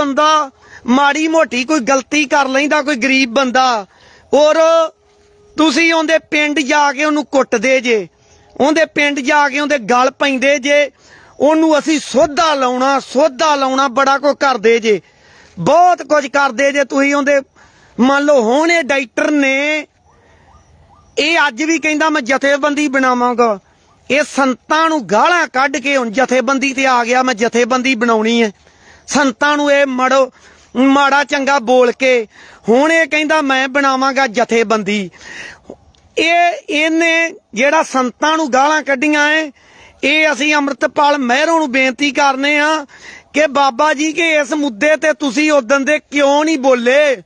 ਬੰਦਾ ਮਾੜੀ ਮੋਟੀ ਕੋਈ ਗਲਤੀ ਕਰ ਲੈਂਦਾ, ਕੋਈ ਗਰੀਬ ਬੰਦਾ, ਔਰ ਤੁਸੀਂ ਉਹਦੇ ਪਿੰਡ ਜਾ ਕੇ ਉਹਨੂੰ ਕੁੱਟਦੇ ਜੇ, ਉਹਦੇ ਪਿੰਡ ਜਾ ਕੇ ਉਹਦੇ ਗਲ ਪੈਂਦੇ ਜੇ, ਉਹਨੂੰ ਅਸੀਂ ਸੋਧਾ ਲਾਉਣਾ ਸੋਧਾ ਲਾਉਣਾ ਬੜਾ ਕੁਝ ਕਰਦੇ ਜੇ। ਬਹੁਤ ਕੁਝ ਕਰਦੇ ਜੇ ਤੁਸੀਂ ਉਹਦੇ, ਮੰਨ ਲਓ ਹੁਣ ਇਹ ਡਾਕਟਰ ਨੇ, ਇਹ ਅੱਜ ਵੀ ਕਹਿੰਦਾ ਮੈਂ ਜਥੇਬੰਦੀ ਬਣਾਵਾਂਗਾ। ਇਹ ਸੰਤਾਂ ਨੂੰ ਗਾਲਾਂ ਕੱਢ ਕੇ ਹੁਣ ਜਥੇਬੰਦੀ ਤੇ ਆ ਗਿਆ, ਮੈਂ ਜਥੇਬੰਦੀ ਬਣਾਉਣੀ ਹੈ। ਸੰਤਾਂ ਨੂੰ ਇਹ ਮੜੋ, ਮਾੜਾ ਚੰਗਾ ਬੋਲ ਕੇ, ਹੁਣ ਇਹ ਕਹਿੰਦਾ ਮੈਂ ਬਣਾਵਾਂਗਾ ਜਥੇਬੰਦੀ। ਇਹ, ਇਹਨੇ ਜਿਹੜਾ ਸੰਤਾਂ ਨੂੰ ਗਾਲਾਂ ਕੱਢੀਆਂ ਏ ਇਹ ਅਸੀਂ ਅੰਮ੍ਰਿਤਪਾਲ ਮਹਿਰੋਂ ਨੂੰ ਬੇਨਤੀ ਕਰਨੇ ਆ ਕਿ ਬਾਬਾ ਜੀ ਕਿ ਇਸ ਮੁੱਦੇ ਤੇ ਤੁਸੀਂ ਉਦੋਂ ਦੇ ਕਿਉਂ ਨਹੀਂ ਬੋਲੇ?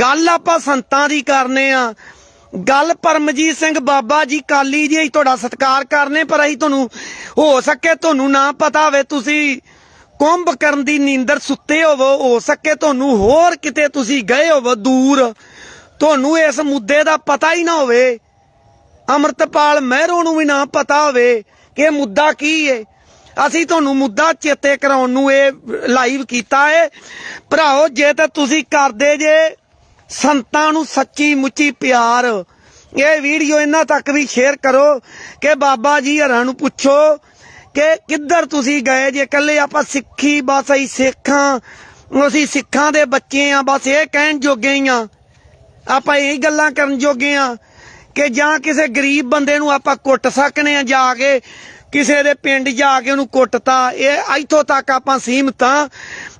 ਗੱਲ ਆਪਾਂ ਸੰਤਾਂ ਦੀ ਕਰਨੇ ਆ। ਗੱਲ ਪਰਮਜੀਤ ਸਿੰਘ ਬਾਬਾ ਜੀ ਕਾਲੀ ਜੀ ਅਸੀਂ ਤੁਹਾਡਾ ਸਤਿਕਾਰ ਕਰਨੇ, ਪਰ ਅਸੀਂ ਤੁਹਾਨੂੰ ਹੋ ਸਕੇ ਤੁਹਾਨੂੰ ਨਾ ਪਤਾ ਹੋਵੇ ਤੁਸੀਂ ਕੁੰਭ ਕਰਨ ਦੀ ਨੀਂਦਰ ਸੁੱਤੇ ਹੋਵੋ, ਹੋ ਸਕੇ ਤੁਹਾਨੂੰ ਹੋਰ ਕਿਤੇ ਤੁਸੀਂ ਗਏ ਹੋਵੋ ਦੂਰ। ਤੁਹਾਨੂੰ ਇਸ ਮੁੱਦੇ ਦਾ ਪਤਾ ਹੀ ਨਾ ਹੋਵੇ। ਅਮਰਤਪਾਲ ਮਹਿਰੋ ਨੂੰ ਵੀ ਨਾ ਪਤਾ ਹੋਵੇ ਕਿ ਇਹ ਮੁੱਦਾ ਕੀ ਹੈ ਅਸੀਂ ਤੁਹਾਨੂੰ ਮੁੱਦਾ ਚੇਤੇ ਕਰਾਉਣ ਨੂੰ ਇਹ ਲਾਈਵ ਕੀਤਾ ਏ। ਭਰਾਓ, ਜੇ ਤਾਂ ਤੁਸੀਂ ਕਰਦੇ ਜੇ ਸੰਤਾਂ ਨੂੰ ਸੱਚੀ ਮੁੱਚੀ ਪਿਆਰ, ਇਹ ਵੀਡੀਓ ਇਹਨਾਂ ਤੱਕ ਵੀ ਸ਼ੇਅਰ ਕਰੋ ਕਿ ਬਾਬਾ ਜੀ ਹਰਾਂ ਨੂੰ ਪੁੱਛੋ ਕਿ ਕਿੱਧਰ ਤੁਸੀਂ ਗਏ ਜੇ? ਇਕੱਲੇ ਆਪਾਂ ਸਿੱਖੀ, ਬਸ ਅਸੀਂ ਸਿੱਖਾਂ। ਅਸੀਂ ਸਿੱਖਾਂ ਦੇ ਬੱਚੇ ਆ, ਬਸ ਇਹ ਕਹਿਣ ਜੋਗੇ ਹੀ ਆ। ਆਪਾਂ ਇਹ ਗੱਲਾਂ ਕਰਨ ਜੋਗੇ ਆ ਕਿ ਜਾਂ ਕਿਸੇ ਗਰੀਬ ਬੰਦੇ ਨੂੰ ਆਪਾਂ ਕੁੱਟ ਸਕਨੇ ਆ ਜਾ ਕੇ, ਕਿਸੇ ਦੇ ਪਿੰਡ ਜਾ ਕੇ ਉਹਨੂੰ ਕੁੱਟਤਾ। ਇਹ ਇੱਥੋਂ ਤੱਕ ਆਪਾਂ ਸੀਮਤ ਆ।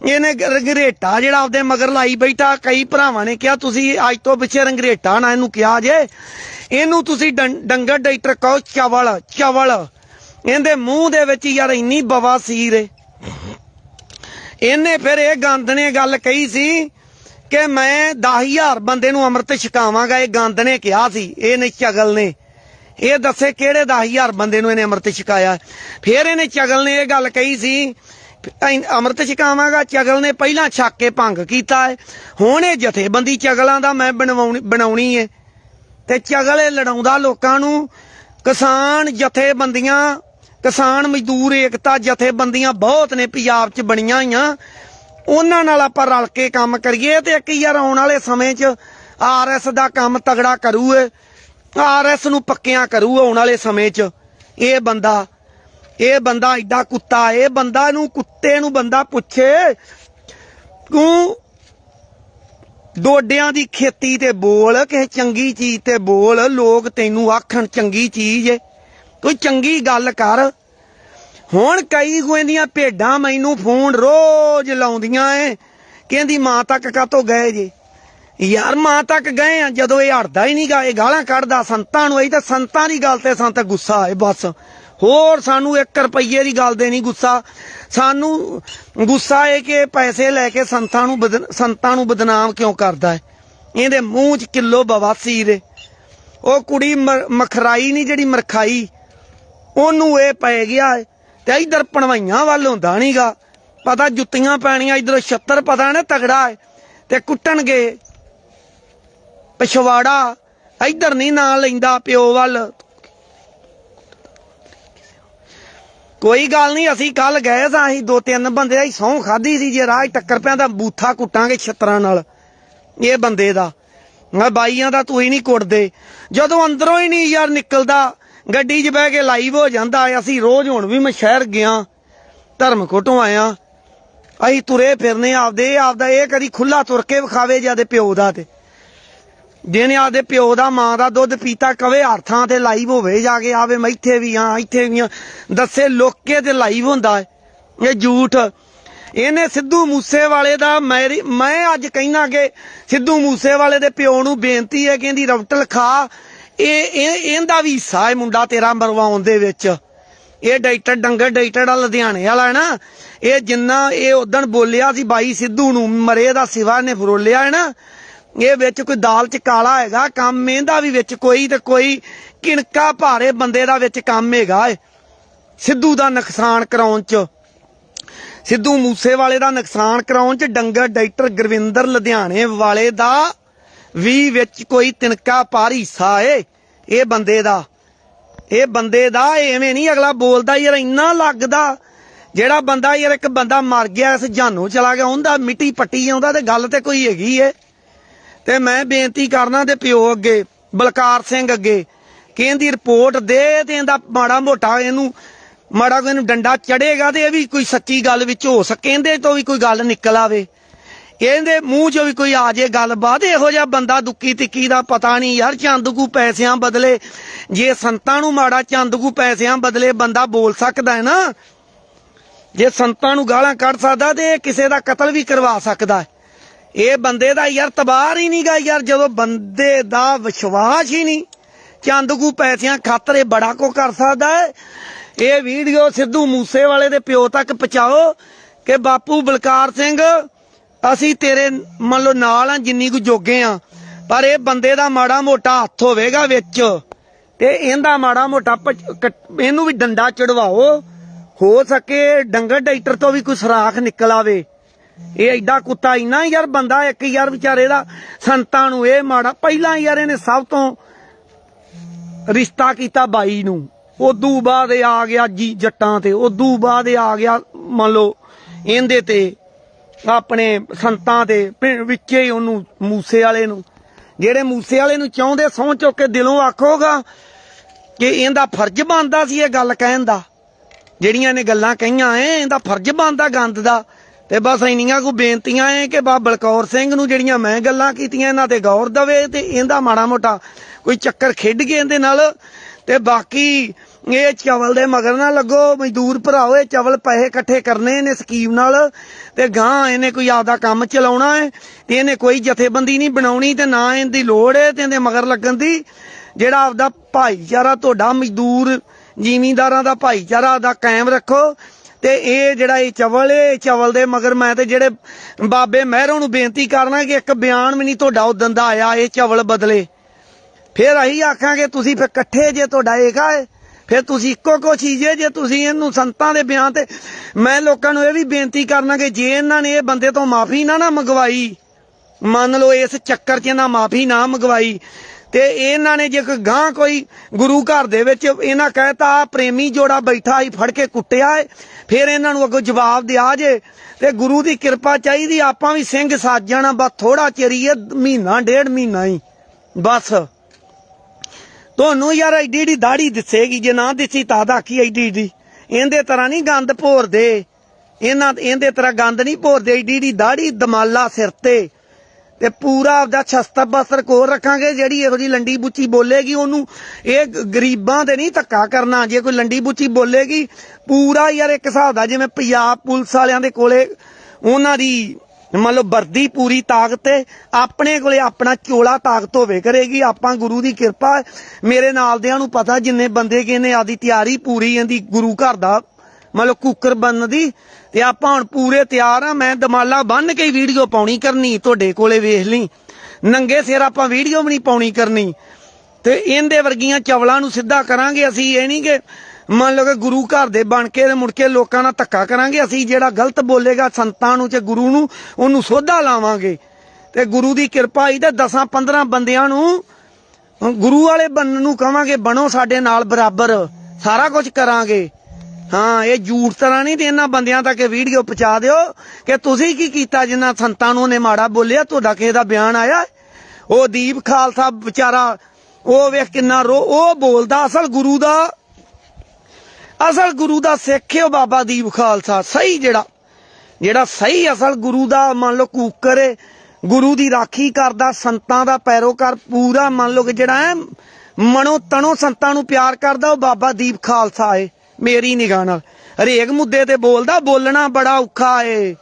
ਇਹਨੇ ਰੰਗਰੇਟਾ ਜਿਹੜਾ ਆਪਦੇ ਮਗਰ ਲਾਈ ਬੈਠਾ, ਕਈ ਭਰਾਵਾਂ ਨੇ ਕਿਹਾ, ਤੁਸੀਂ ਅੱਜ ਤੋਂ ਪਿੱਛੇ ਰੰਗਰੇਟਾ ਨਾ ਇਹਨੂੰ ਕਿਹਾ ਜੇ। ਇਹਨੂੰ ਤੁਸੀਂ ਡੰਗਰ ਡਾਕਟਰ ਕਹੋ, ਚਵਲ ਚਵਲ। ਇਹਦੇ ਮੂੰਹ ਦੇ ਵਿੱਚ ਯਾਰ ਇੰਨੀ ਬਵਾਸੀਰ ਏ। ਇਹਨੇ ਫਿਰ ਇਹ ਗੰਦ ਨੇ ਗੱਲ ਕਹੀ ਸੀ ਕਿ ਮੈਂ 10000 ਬੰਦੇ ਨੂੰ ਅੰਮ੍ਰਿਤ ਛਕਾਵਾਂਗਾ, ਇਹ ਗੰਦ ਨੇ ਕਿਹਾ ਸੀ ਇਹਨੇ ਚਗਲ ਨੇ। ਇਹ ਦੱਸੇ ਕਿਹੜੇ 10000 ਬੰਦੇ ਨੂੰ ਇਹਨੇ ਅੰਮ੍ਰਿਤ ਛਕਾਇਆ। ਫਿਰ ਇਹਨੇ ਚਗਲ ਨੇ ਇਹ ਗੱਲ ਕਹੀ ਸੀ ਅੰਮ੍ਰਿਤ ਛਕਾਵਾਂਗਾ, ਚਗਲ ਨੇ ਪਹਿਲਾਂ ਛੱਕ ਕੇ ਭੰਗ ਕੀਤਾ ਹੈ ਹੁਣ ਇਹ ਜਥੇਬੰਦੀ ਚਗਲਾਂ ਦਾ ਮੈਂ ਬਣਾਉਣੀ ਬਣਾਉਣੀ ਹੈ ਤੇ ਚਗਲ ਇਹ ਲੜਾਉਂਦਾ ਲੋਕਾਂ ਨੂੰ, ਕਿਸਾਨ ਜਥੇਬੰਦੀਆਂ ਕਿਸਾਨ ਮਜ਼ਦੂਰ ਏਕਤਾ ਜਥੇਬੰਦੀਆਂ ਬਹੁਤ ਨੇ ਪੰਜਾਬ 'ਚ ਬਣੀਆਂ ਹੋਈਆਂ। ਉਹਨਾਂ ਨਾਲ ਆਪਾਂ ਰਲ ਕੇ ਕੰਮ ਕਰੀਏ ਤੇ ਇੱਕ ਯਾਰ ਆਉਣ ਵਾਲੇ ਸਮੇਂ 'ਚ ਆਰਐਸ ਦਾ ਕੰਮ ਤਗੜਾ ਕਰੂ ਏ ਆਰਐਸ ਨੂੰ ਪੱਕਿਆਂ ਕਰੂ ਆਉਣ ਵਾਲੇ ਸਮੇਂ 'ਚ। ਇਹ ਬੰਦਾ ਇਹ ਬੰਦਾ ਐਡਾ ਕੁੱਤਾ, ਇਹ ਬੰਦਾ ਨੂੰ ਕੁੱਤੇ ਨੂੰ ਬੰਦਾ ਪੁੱਛੇ, ਤੂੰ ਡੋਡਿਆਂ ਦੀ ਖੇਤੀ ਤੇ ਬੋਲ, ਕਿਸੇ ਚੰਗੀ ਚੀਜ਼ ਤੇ ਬੋਲ, ਲੋਕ ਤੈਨੂੰ ਆਖਣ ਚੰਗੀ ਚੀਜ਼ ਏ। ਕੋਈ ਚੰਗੀ ਗੱਲ ਕਰ। ਹੁਣ ਕਈ ਗੋਇੰਦੀਆਂ ਭੇਡਾਂ ਮੈਨੂੰ ਫੋਨ ਰੋਜ਼ ਲਾਉਂਦੀਆਂ ਏ ਕਹਿੰਦੀ, ਮਾਂ ਤੱਕ ਕਾਤੋਂ ਗਏ ਜੇ? ਯਾਰ, ਮਾਂ ਤੱਕ ਗਏ ਆ, ਜਦੋਂ ਇਹ ਹਟਦਾ ਹੀ ਨਹੀਂ ਇਹ ਗਾਲਾਂ ਕੱਢਦਾ ਸੰਤਾਂ ਨੂੰ। ਅਸੀਂ ਤਾਂ ਸੰਤਾਂ ਦੀ ਗੱਲ ਤੇ ਸਾਨੂੰ ਗੁੱਸਾ ਆਏ ਬਸ। ਹੋਰ ਸਾਨੂੰ 1 ਰੁਪਈਏ ਦੀ ਗੱਲ ਦੇ ਨਹੀਂ ਗੁੱਸਾ। ਸਾਨੂੰ ਗੁੱਸਾ ਏ ਕਿ ਪੈਸੇ ਲੈ ਕੇ ਸੰਤਾਂ ਨੂੰ ਬਦ- ਸੰਤਾਂ ਨੂੰ ਬਦਨਾਮ ਕਿਉਂ ਕਰਦਾ ਹੈ? ਇਹਦੇ ਮੂੰਹ 'ਚ ਕਿਲੋ ਬਵਾਸੀਰ ਏ। ਉਹ ਕੁੜੀ ਮ- ਮਖਰਾਈ ਨਹੀਂ ਜਿਹੜੀ ਮਰਖਾਈ। ਉਹਨੂੰ ਇਹ ਪੈ ਗਿਆ ਤੇ ਇਧਰ ਪਣਵਾਈਆਂ ਵੱਲ ਹੁੰਦਾ ਨਹੀਂਗਾ ਪਤਾ ਜੁੱਤੀਆਂ ਪੈਣੀਆਂ, ਇਧਰੋਂ ਛੱਤਰ ਪਤਾ ਨਾ ਤਗੜਾ ਏ ਤੇ ਕੁੱਟਣਗੇ ਪਿਛਵਾੜਾ, ਇਧਰ ਨਹੀਂ ਨਾਂ ਲੈਂਦਾ ਪਿਓ ਵੱਲ। ਕੋਈ ਗੱਲ ਨਹੀਂ, ਅਸੀਂ ਕੱਲ ਗਏ ਸਾਂ, ਅਸੀਂ ਦੋ ਤਿੰਨ ਬੰਦੇ ਦੀ ਸਹੁੰ ਖਾਦੀ ਸੀ ਜੇ ਰਾਹ ਟੱਕਰ ਪਿਆ ਤਾਂ ਬੂਥਾ ਕੁੱਟਾਂਗੇ ਛੱਤਰਾਂ ਨਾਲ, ਇਹ ਬੰਦੇ ਦਾ। ਮੈਂ ਬਾਈਆਂ ਦਾ ਤੂੰ ਹੀ ਨਹੀਂ ਕੁੱਟਦੇ। ਜਦੋਂ ਅੰਦਰੋਂ ਹੀ ਨਹੀਂ ਯਾਰ ਨਿਕਲਦਾ ਗੱਡੀ 'ਚ ਬਹਿ ਕੇ ਲਾਈਵ ਹੋ ਜਾਂਦਾ ਅਸੀਂ ਰੋਜ਼ ਹੁਣ ਵੀ ਮੈਂ ਸ਼ਹਿਰ ਗਿਆ, ਧਰਮਕੋਟੋਂ ਆਇਆ। ਅਸੀਂ ਤੁਰੇ ਫਿਰਨੇ ਆਪਦੇ, ਆਪਦਾ ਇਹ ਕਦੀ ਖੁੱਲਾ ਤੁਰ ਕੇ ਵਿਖਾਵੇ ਜਿਆਦੇ ਪਿਓ ਦਾ ਤੇ। ਜਿਹਨੇ ਆਪਦੇ ਪਿਓ ਦਾ, ਮਾਂ ਦਾ ਦੁੱਧ ਪੀਤਾ, ਕਵੇ ਹਰਥਾਂ ਤੇ ਲਾਈਵ ਹੋਵੇ, ਜਾ ਕੇ ਆਵੇ, ਮੈਂ ਇੱਥੇ ਵੀ ਆ, ਇੱਥੇ ਵੀ ਆ। ਦੱਸੇ ਲੋਕੇ ਤੇ ਲਾਈਵ ਹੁੰਦਾ ਇਹ ਝੂਠ। ਇਹਨੇ ਸਿੱਧੂ ਮੂਸੇ ਵਾਲੇ ਦਾ ਮੇਰੀ, ਮੈਂ ਅੱਜ ਕਹਿਣਾ ਕਿ ਸਿੱਧੂ ਮੂਸੇ ਵਾਲੇ ਦੇ ਪਿਓ ਨੂੰ ਬੇਨਤੀ ਹੈ ਕਿ ਰਵਟਲ ਖਾ ਇਹ ਇਹ, ਇਹਦਾ ਵੀ ਹਿੱਸਾ ਹੈ ਮੁੰਡਾ ਤੇਰਾ ਮਰਵਾਉਣ ਦੇ ਵਿੱਚ। ਇਹ ਡਾਕਟਰ ਡੰਗਰ ਡਾਕਟਰ ਦਾ ਲੁਧਿਆਣੇ ਵਾਲਾ ਹੈ ਨਾ, ਇਹ ਜਿੰਨਾ ਇਹ ਉਦਣ ਬੋਲਿਆ ਸੀ, ਬਾਈ ਸਿੱਧੂ ਨੂੰ ਮਰੇ ਦਾ ਸਿਵਾ ਨੇ ਫਰੋਲਿਆ ਹੈ ਨਾ, ਇਹ ਵਿੱਚ ਕੋਈ ਦਾਲ ਚ ਕਾਲਾ ਹੈਗਾ, ਕੰਮ ਇਹਦਾ ਵੀ ਵਿੱਚ ਕੋਈ ਤੇ ਕੋਈ ਕਿਣਕਾ ਭਾਰੇ ਬੰਦੇ ਦਾ ਵਿੱਚ ਕੰਮ ਹੈਗਾ ਏ। ਸਿੱਧੂ ਦਾ ਨੁਕਸਾਨ ਕਰਾਉਣ ਚ, ਸਿੱਧੂ ਮੂਸੇ ਵਾਲੇ ਦਾ ਨੁਕਸਾਨ ਕਰਾਉਣ ਚ ਡੰਗਰ ਡਾਇਟਰ ਗੁਰਵਿੰਦਰ ਲੁਧਿਆਣੇ ਵਾਲੇ ਦਾ ਵੀ ਵਿੱਚ ਕੋਈ ਤਿਨਕਾ ਪਾਰ ਹਿੱਸਾ ਏ। ਇਹ ਬੰਦੇ ਦਾ। ਇਹ ਬੰਦੇ ਦਾ ਐਵੇਂ ਨਹੀਂ ਅਗਲਾ ਬੋਲਦਾ, ਯਾਰ ਇੰਨਾ ਲੱਗਦਾ। ਜਿਹੜਾ ਬੰਦਾ, ਯਾਰ ਇੱਕ ਬੰਦਾ ਮਰ ਗਿਆ, ਇਸ ਜਾਨੋਂ ਚਲਾ ਗਿਆ, ਉਹਦਾ ਮਿੱਟੀ ਪੱਟੀ ਆਉਂਦਾ ਤੇ ਗੱਲ ਤੇ ਕੋਈ ਹੈਗੀ ਏ। ਤੇ ਮੈਂ ਬੇਨਤੀ ਕਰਨਾ ਤੇ ਪਿਓ ਅੱਗੇ, ਬਲਕਾਰ ਸਿੰਘ ਅੱਗੇ ਕਹਿੰਦੀ ਰਿਪੋਰਟ ਦੇ ਤੇ ਇਹਦਾ ਮਾੜਾ ਮੋਟਾ ਇਹਨੂੰ, ਮਾੜਾ ਕੋਈ ਇਹਨੂੰ ਡੰਡਾ ਚੜੇਗਾ ਤੇ ਇਹ ਵੀ ਕੋਈ ਸੱਚੀ ਗੱਲ ਵਿੱਚ ਹੋ ਸਕੇ, ਇਹਦੇ ਤੋਂ ਵੀ ਕੋਈ ਗੱਲ ਨਿਕਲ ਆਵੇ। ਇਹਦੇ ਮੂੰਹ 'ਚੋਂ ਵੀ ਕੋਈ ਆ ਜੇ ਗੱਲਬਾਤ, ਇਹੋ ਜਿਹਾ ਬੰਦਾ ਦੁੱਕੀ ਤਿੱਕੀ ਦਾ ਪਤਾ ਨਹੀਂ ਯਾਰ ਚੰਦਕੂ ਪੈਸਿਆਂ ਬਦਲੇ, ਜੇ ਸੰਤਾਂ ਨੂੰ ਮਾੜਾ ਚੰਦਕੂ ਪੈਸਿਆਂ ਬਦਲੇ ਬੰਦਾ ਬੋਲ ਸਕਦਾ ਹੈ ਨਾ, ਜੇ ਸੰਤਾਂ ਨੂੰ ਗਾਲਾਂ ਕੱਢ ਸਕਦਾ ਤੇ ਇਹ ਕਿਸੇ ਦਾ ਕਤਲ ਵੀ ਕਰਵਾ ਸਕਦਾ ਹੈ। ਇਹ ਬੰਦੇ ਦਾ ਯਾਰ ਤਬਾਰ ਹੀ ਨਹੀਂਗਾ ਯਾਰ, ਜਦੋਂ ਬੰਦੇ ਦਾ ਵਿਸ਼ਵਾਸ ਹੀ ਨਹੀਂ ਚੰਦਕੂ ਪੈਸਿਆਂ ਖਾਤਰ ਇਹ ਬੜਾ ਕੋ ਕਰ ਸਕਦਾ ਹੈ। ਇਹ ਵੀਡੀਓ ਸਿੱਧੂ ਮੂਸੇ ਵਾਲੇ ਦੇ ਪਿਓ ਤੱਕ ਪਹੁੰਚਾਓ ਕਿ ਬਾਪੂ ਬਲਕਾਰ ਸਿੰਘ ਅਸੀਂ ਤੇਰੇ ਮੰਨ ਲਓ ਨਾਲ ਆ, ਜਿੰਨੀ ਕੁ ਜੋਗੇ ਆ, ਪਰ ਇਹ ਬੰਦੇ ਦਾ ਮਾੜਾ ਮੋਟਾ ਹੱਥ ਹੋਵੇਗਾ ਵਿੱਚ। ਤੇ ਇਹਦਾ ਮਾੜਾ ਮੋਟਾ ਇਹਨੂੰ ਵੀ ਡੰਡਾ ਚੜਵਾਓ। ਹੋ ਸਕੇ ਡੰਗਰ ਡਾਕਟਰ ਤੋਂ ਵੀ ਕੋਈ ਸਰਾਖ ਨਿਕਲ ਆਵੇ। ਇਹ ਐਡਾ ਕੁੱਤਾ ਇੰਨਾ ਯਾਰ ਬੰਦਾ, ਇੱਕ ਯਾਰ ਵਿਚਾਰੇ ਦਾ ਸੰਤਾਂ ਨੂੰ ਇਹ ਮਾੜਾ, ਪਹਿਲਾਂ ਯਾਰ ਇਹਨੇ ਸਭ ਤੋਂ ਰਿਸ਼ਤਾ ਕੀਤਾ ਬਾਈ ਨੂੰ। ਉਦੋਂ ਬਾਅਦ ਇਹ ਆ ਗਿਆ ਜੀ ਜੱਟਾਂ ਤੇ, ਉਦੋਂ ਬਾਅਦ ਇਹ ਆ ਗਿਆ ਮੰਨ ਲਓ ਇਹਦੇ ਤੇ। ਆਪਣੇ ਸੰਤਾਂ ਤੇ ਵਿੱਚੇ ਹੀ ਉਹਨੂੰ, ਮੂਸੇ ਵਾਲੇ ਨੂੰ। ਜਿਹੜੇ ਮੂਸੇ ਵਾਲੇ ਨੂੰ ਚਾਹੁੰਦੇ ਸਹੁੰ ਚੁੱਕ ਕੇ ਦਿਲੋਂ ਆਖੋਗਾ ਕਿ ਇਹਦਾ ਫਰਜ਼ ਬਣਦਾ ਸੀ ਇਹ ਗੱਲ ਕਹਿਣ ਦਾ। ਜਿਹੜੀਆਂ ਨੇ ਗੱਲਾਂ ਕਹੀਆਂ ਐ, ਇਹਦਾ ਫਰਜ਼ ਬਣਦਾ ਗੰਦ ਦਾ। ਤੇ ਬਸ ਇੰਨੀਆਂ ਕੋ ਬੇਨਤੀਆਂ ਐ ਕਿ ਬਾ ਬਲਕੌਰ ਸਿੰਘ ਨੂੰ ਜਿਹੜੀਆਂ ਮੈਂ ਗੱਲਾਂ ਕੀਤੀਆਂ, ਇਹਨਾਂ ਤੇ ਗੌਰ ਦਵੇ ਤੇ ਇਹਦਾ ਮਾੜਾ ਮੋਟਾ ਕੋਈ ਚੱਕਰ ਖੇਡ ਗਏ ਇਹਦੇ ਨਾਲ। ਤੇ ਬਾਕੀ ਇਹ ਚਵਲ ਦੇ ਮਗਰ ਨਾ ਲੱਗੋ, ਮਜ਼ਦੂਰ ਭਰਾਓ, ਇਹ ਚਵਲ ਪੈਸੇ ਇਕੱਠੇ ਕਰਨੇ ਨੇ ਸਕੀਮ ਨਾਲ, ਤੇ ਗਾਂ ਇਹਨੇ ਕੋਈ ਆਪਦਾ ਕੰਮ ਚਲਾਉਣਾ ਹੈ, ਤੇ ਇਹਨੇ ਕੋਈ ਜਥੇਬੰਦੀ ਨਹੀਂ ਬਣਾਉਣੀ, ਤੇ ਨਾ ਇਹਦੀ ਲੋੜ ਹੈ, ਤੇ ਇਹਦੇ ਮਗਰ ਲੱਗਣ ਦੀ। ਜਿਹੜਾ ਆਪਦਾ ਭਾਈਚਾਰਾ ਤੁਹਾਡਾ ਮਜ਼ਦੂਰ ਜ਼ਿਮੀਂਦਾਰਾਂ ਦਾ ਭਾਈਚਾਰਾ ਦਾ ਕਾਇਮ ਰੱਖੋ, ਤੇ ਇਹ ਜਿਹੜਾ ਇਹ ਚਵਲ ਇਹ ਚਵਲ ਦੇ ਮਗਰ ਮੈਂ ਤੇ ਜਿਹੜੇ ਬਾਬੇ ਮਹਿਰੋਂ ਨੂੰ ਬੇਨਤੀ ਕਰਨਾ ਕਿ ਇੱਕ ਬਿਆਨ ਵੀ ਨਹੀਂ ਤੁਹਾਡਾ ਉਦੋਂ ਦਾ ਆਇਆ, ਇਹ ਚਵਲ ਬਦਲੇ। ਫਿਰ ਅਸੀਂ ਆਖਾਂਗੇ, ਤੁਸੀਂ ਫਿਰ ਇਕੱਠੇ ਜੇ ਤੁਹਾਡਾ ਏਕਾ ਹੈ ਫਿਰ ਤੁਸੀਂ ਇੱਕੋ ਕੋ ਚੀਜ਼ ਹੈ, ਜੇ ਤੁਸੀਂ ਇਹਨੂੰ ਸੰਤਾਂ ਦੇ ਬਿਆਨ ਤੇ ਮੈਂ ਲੋਕਾਂ ਨੂੰ ਇਹ ਵੀ ਬੇਨਤੀ ਕਰਨਾ ਕਿ ਜੇ ਇਹਨਾਂ ਨੇ ਇਹ ਬੰਦੇ ਤੋਂ ਮਾਫੀ ਨਾ ਨਾ ਮੰਗਵਾਈ, ਮੰਨ ਲਓ ਇਸ ਚੱਕਰ 'ਚ ਇਹਨਾਂ ਮਾਫੀ ਨਾ ਮੰਗਵਾਈ, ਤੇ ਇਹਨਾਂ ਨੇ ਜੇ ਕੋਈ ਗਾਂ ਕੋਈ ਗੁਰੂ ਘਰ ਦੇ ਵਿੱਚ ਇਹਨਾਂ ਕਹਿਤਾ, ਆਹ ਪ੍ਰੇਮੀ ਜੋੜਾ ਬੈਠਾ ਹੀ ਫੜ ਕੇ ਕੁੱਟਿਆ ਏ। ਫਿਰ ਇਹਨਾਂ ਨੂੰ ਅੱਗੋਂ ਜਵਾਬ ਦਿਆ ਜੇ, ਤੇ ਗੁਰੂ ਦੀ ਕਿਰਪਾ ਚਾਹੀਦੀ, ਆਪਾਂ ਵੀ ਸਿੰਘ ਸਾਜ ਬਸ ਥੋੜਾ ਚਿਰ ਹੀ, ਮਹੀਨਾ, ਡੇਢ ਮਹੀਨਾ ਹੀ, ਬਸ। ਤੁਹਾਨੂੰ ਯਾਰ ਐਡੀ ਐਡੀ ਦਾੜੀ ਦਿਸੇਗੀ, ਜੇ ਨਾ ਦਿਸੀ ਤਾਂ ਦਾ ਐਡੀ ਐਡੀ? ਇਹਦੇ ਤਰ੍ਹਾਂ ਨਹੀਂ ਗੰਦ ਭੋਰਦੇ। ਇਹਨਾਂ ਇਹਦੇ ਤਰ੍ਹਾਂ ਗੰਦ ਨਹੀਂ ਭੋਰਦੇ, ਐਡੀ ਐਡੀ ਦਾੜੀ ਦਮਾਲਾ ਸਿਰ ਤੇ। ਤੇ ਪੂਰਾ ਆਪਦਾ ਛਸਤਾ ਬਸਰ ਕੋਲ ਰੱਖਾਂਗੇ, ਜਿਹੜੀ ਇਹੋ ਜੀ ਲੰਡੀ ਬੁੱਚੀ ਬੋਲੇਗੀ, ਉਹਨੂੰ ਇਹ ਗਰੀਬਾਂ ਦੇ ਨਹੀਂ ਧੱਕਾ ਕਰਨਾ। ਜੇ ਕੋਈ ਲੰਡੀ ਬੁੱਚੀ ਬੋਲੇਗੀ, ਪੂਰਾ ਯਾਰ ਇੱਕ ਹਿਸਾਬ ਦਾ, ਜਿਵੇਂ ਪੰਜਾਬ ਪੁਲਿਸ ਵਾਲਿਆਂ ਦੇ ਕੋਲੇ ਉਹਨਾਂ ਦੀ ਮੰਨ ਲਓ ਵਰਦੀ ਪੂਰੀ ਤਾਕਤ ਹੈ ਆਪਣੇ ਕੋਲੇ ਆਪਣਾ ਚੋਲਾ ਤਾਕਤ ਹੋਵੇ, ਕਰੇਗੀ ਆਪਾਂ ਗੁਰੂ ਦੀ ਕਿਰਪਾ। ਮੇਰੇ ਨਾਲ ਦਿਆਂ ਨੂੰ ਪਤਾ ਜਿੰਨੇ ਬੰਦੇ ਕਿ ਇਹਨੇ ਆਦੀ ਤਿਆਰੀ ਪੂਰੀ, ਇਹਦੀ ਗੁਰੂ ਘਰ ਦਾ, ਮੰਨ ਲਓ ਕੁੱਕਰ ਬਣਨ ਦੀ। ਤੇ ਆਪਾਂ ਹੁਣ ਪੂਰੇ ਤਿਆਰ ਆ, ਮੈਂ ਦਮਾਲਾ ਬੰਨ ਕੇ ਵੀਡੀਓ ਪਾਉਣੀ ਕਰਨੀ, ਤੁਹਾਡੇ ਕੋਲੇ ਵੇਖ ਲਈ। ਨੰਗੇ ਸਿਰ ਆਪਾਂ ਵੀਡੀਓ ਵੀ ਨਹੀਂ ਪਾਉਣੀ ਕਰਨੀ। ਤੇ ਇਹਦੇ ਵਰਗੀਆਂ ਚਵਲਾਂ ਨੂੰ ਸਿੱਧਾ ਕਰਾਂਗੇ ਅਸੀਂ, ਇਹ ਨਹੀਂ ਕਿ ਮੰਨ ਲਓ ਕਿ ਗੁਰੂ ਘਰ ਦੇ ਬਣ ਕੇ ਤੇ ਮੁੜ ਕੇ ਲੋਕਾਂ ਨਾਲ ਧੱਕਾ ਕਰਾਂਗੇ, ਅਸੀਂ ਜਿਹੜਾ ਗਲਤ ਬੋਲੇਗਾ ਸੰਤਾਂ ਨੂੰ ਤੇ ਗੁਰੂ ਨੂੰ, ਉਹਨੂੰ ਸੋਧਾ ਲਾਵਾਂਗੇ। ਤੇ ਗੁਰੂ ਦੀ ਕਿਰਪਾ ਹੀ ਤੇ 10 15 ਬੰਦਿਆਂ ਨੂੰ ਗੁਰੂ ਵਾਲੇ ਬਣਨ ਨੂੰ ਕਵਾਂਗੇ, ਬਣੋ ਸਾਡੇ ਨਾਲ ਬਰਾਬਰ, ਸਾਰਾ ਕੁਝ ਕਰਾਂਗੇ। ਹਾਂ, ਇਹ ਝੂਠ ਤਰ੍ਹਾਂ ਨਹੀਂ ਤੇ ਇਹਨਾਂ ਬੰਦਿਆਂ ਤੱਕ ਇਹ ਵੀਡੀਓ ਪਹੁੰਚਾ ਦਿਓ ਕਿ ਤੁਸੀਂ ਕੀ ਕੀਤਾ ਜਿੰਨਾ ਸੰਤਾਂ ਨੂੰ ਨੇ ਮਾੜਾ ਬੋਲਿਆ, ਤੁਹਾਡਾ ਕਿਸੇ ਦਾ ਬਿਆਨ ਆਇਆ? ਉਹ ਦੀਪ ਖਾਲਸਾ ਵਿਚਾਰਾ, ਉਹ ਵੇਖ ਕਿੰਨਾ ਰੋ, ਉਹ ਬੋਲਦਾ ਅਸਲ ਗੁਰੂ ਦਾ ਅਸਲ ਗੁਰੂ ਦਾ ਸਿੱਖ ਹੈ ਉਹ ਬਾਬਾ ਦੀਪ ਖਾਲਸਾ, ਸਹੀ ਜਿਹੜਾ ਜਿਹੜਾ ਸਹੀ ਅਸਲ ਗੁਰੂ ਦਾ ਮੰਨ ਲਓ ਕੂਕਰ ਹੈ, ਗੁਰੂ ਦੀ ਰਾਖੀ ਕਰਦਾ, ਸੰਤਾਂ ਦਾ ਪੈਰੋਕਾਰ ਪੂਰਾ ਮੰਨ ਲਓ ਕਿ ਜਿਹੜਾ ਹੈ, ਮਨੋ ਤਨੋ ਸੰਤਾਂ ਨੂੰ ਪਿਆਰ ਕਰਦਾ, ਉਹ ਬਾਬਾ ਦੀਪ ਖਾਲਸਾ ਏ ਮੇਰੀ ਨਿਗਾਹ ਨਾਲ। ਹਰੇਕ ਮੁੱਦੇ ਤੇ ਬੋਲਦਾ, ਬੋਲਣਾ ਬੜਾ ਔਖਾ ਏ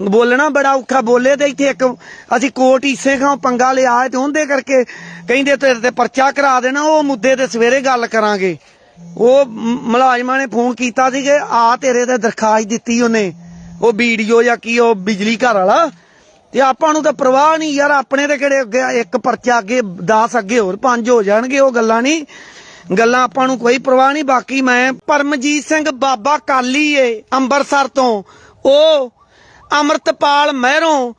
ਬੋਲਣਾ ਬੜਾ ਔਖਾ, ਬੋਲੇ ਤੇ ਇੱਥੇ ਇੱਕ, ਅਸੀਂ ਕੋਟ ਹਿੱਸੇ ਖਾਂ ਪੰਗਾ ਲਿਆ ਤੇ ਉਹਦੇ ਕਰਕੇ ਕਹਿੰਦੇ ਤੇਰੇ ਤੇ ਪਰਚਾ ਕਰਾ ਦੇਣਾ, ਉਹ ਮੁੱਦੇ ਤੇ ਸਵੇਰੇ ਗੱਲ ਕਰਾਂਗੇ। ਉਹ ਮ- ਮੁਲਾਜ਼ਮਾਂ ਨੇ ਫੋਨ ਕੀਤਾ ਸੀ ਕਿ ਆ ਤੇਰੇ ਤੇ ਦਰਖਾਸਤ ਦਿੱਤੀ ਉਹਨੇ, ਉਹ ਵੀਡੀਓ ਜਾਂ ਕੀ ਉਹ ਬਿਜਲੀ ਘਰ ਵਾਲਾ, ਤੇ ਆਪਾਂ ਨੂੰ ਤਾਂ ਪ੍ਰਵਾਹ ਨਹੀਂ ਯਾਰ, ਆਪਣੇ ਤੇ ਕਿਹੜੇ ਅੱਗੇ ਇੱਕ ਪਰਚਾ ਅੱਗੇ 10 ਅੱਗੇ ਹੋਰ ਪੰਜ ਹੋ ਜਾਣਗੇ ਉਹ ਗੱਲਾਂ ਨਹੀਂ। ਗੱਲਾਂ ਆਪਾਂ ਨੂੰ ਕੋਈ ਪਰਵਾਹ ਨਹੀਂ, ਬਾਕੀ ਮੈਂ ਪਰਮਜੀਤ ਸਿੰਘ ਬਾਬਾ ਕਾਲੀ ਏ ਅੰਮ੍ਰਿਤਸਰ ਤੋਂ। ਉਹ ਅਮਰਤਪਾਲ ਮਹਿਰੋਂ,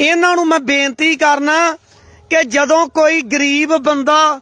ਇਹਨਾਂ ਨੂੰ ਮੈਂ ਬੇਨਤੀ ਕਰਨਾ ਕਿ ਜਦੋਂ ਕੋਈ ਗਰੀਬ ਬੰਦਾ